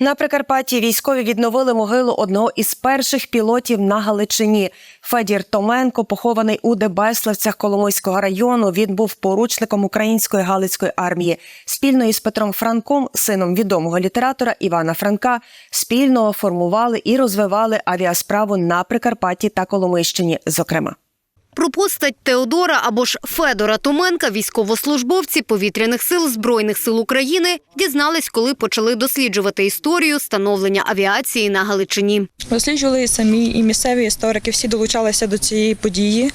На Прикарпатті військові відновили могилу одного із перших пілотів на Галичині. Федір Томенко, похований у Дебеславцях Коломийського району. Він був поручником української галицької армії. Спільно із Петром Франком, сином відомого літератора Івана Франка, спільно формували і розвивали авіасправу на Прикарпатті та Коломийщині. Зокрема. Про постать Теодора або ж Федора Томенка військовослужбовці повітряних сил Збройних сил України дізнались, коли почали досліджувати історію становлення авіації на Галичині. Досліджували і самі і місцеві історики. Всі долучалися до цієї події,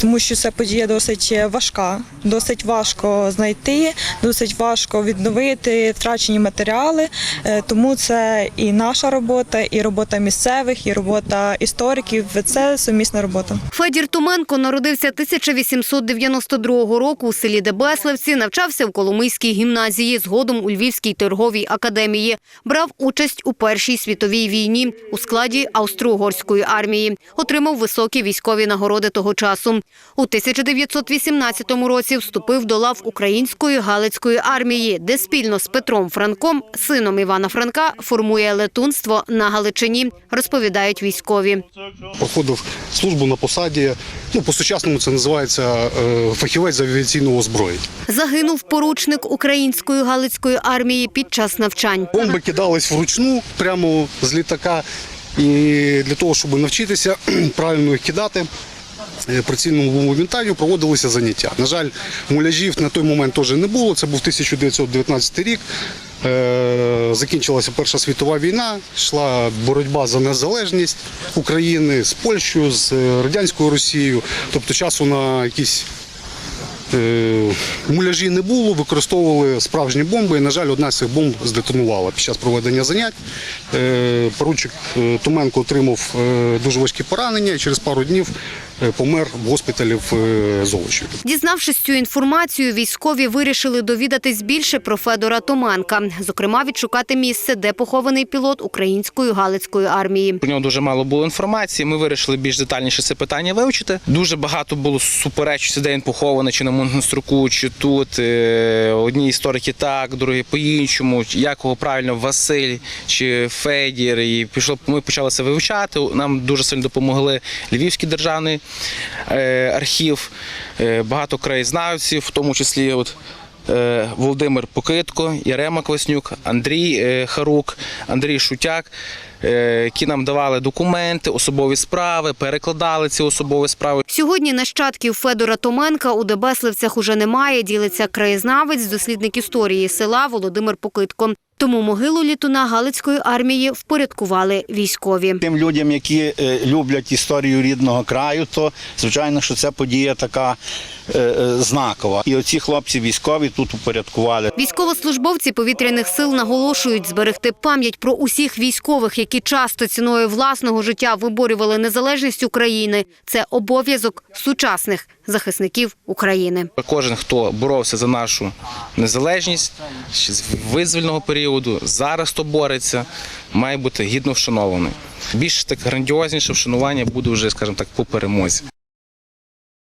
тому що ця подія досить важка, досить важко знайти, досить важко відновити втрачені матеріали. Е, Тому це і наша робота, і робота місцевих, і робота істориків. Це сумісна робота. Федір Томенко народився 1892 року у селі Дебеславці, навчався в Коломийській гімназії, згодом у Львівській торговій академії. Брав участь у Першій світовій війні у складі Австро-Угорської армії. Отримав високі військові нагороди того часу. У 1918 році вступив до лав Української Галицької армії, де спільно з Петром Франком, сином Івана Франка, формує летунство на Галичині, розповідають військові. проходив службу на посаді. Ну, по-сучасному це називається е, фахівець з авіаційного озброєння. Загинув поручник Української Галицької армії під час навчань. Бомби кидались вручну прямо з літака. І для того, щоб навчитися правильно їх кидати, е, прицільному моментарію проводилися заняття. На жаль, муляжів на той момент теж не було. Це був 1919 рік. Е, Закінчилася Перша світова війна, йшла боротьба за незалежність України з Польщею, з радянською Росією. Тобто часу на якісь е, муляжі не було, використовували справжні бомби. І, на жаль, одна з цих бомб здетонувала під час проведення занять. Е, Поручик Томенко отримав дуже важкі поранення і через пару днів помер в госпіталі в е, Золочі. Дізнавшись цю інформацію, військові вирішили довідатись більше про Федора Томенка, зокрема відшукати місце, де похований пілот Української Галицької армії. Про нього дуже мало було інформації. Ми вирішили більш детальніше це питання вивчити. Дуже багато було суперечностей, де він похований, чи на Монструку, чи тут. Е, Одні історики так, другі по-іншому. Як його правильно Василь чи Федір. І пішло. Ми почали це вивчати. Нам дуже сильно допомогли Львівський державний е, архів, е, багато краєзнавців, в тому числі от. е, Володимир Покитко, Ярема Кваснюк, Андрій е, Харук, Андрій Шутяк, е, які нам давали документи, особові справи, перекладали ці особові справи. Сьогодні нащадків Федора Томенка у Дебеславцях уже немає. Ділиться краєзнавець, дослідник історії села Володимир Покитко. Тому могилу літуна Галицької армії впорядкували військові. Тим людям, які е, люблять історію рідного краю, то звичайно, що це подія така е, е, знакова. І оці хлопці військові тут упорядкували. Військовослужбовці повітряних сил наголошують зберегти пам'ять про усіх військових, які часто ціною власного життя виборювали незалежність України. Це обов'язок сучасних захисників України. Кожен, хто боровся за нашу незалежність з визвольного періоду, зараз то бореться, має бути гідно вшанований. Більш так грандіозніше вшанування буде вже, скажімо так, по перемозі.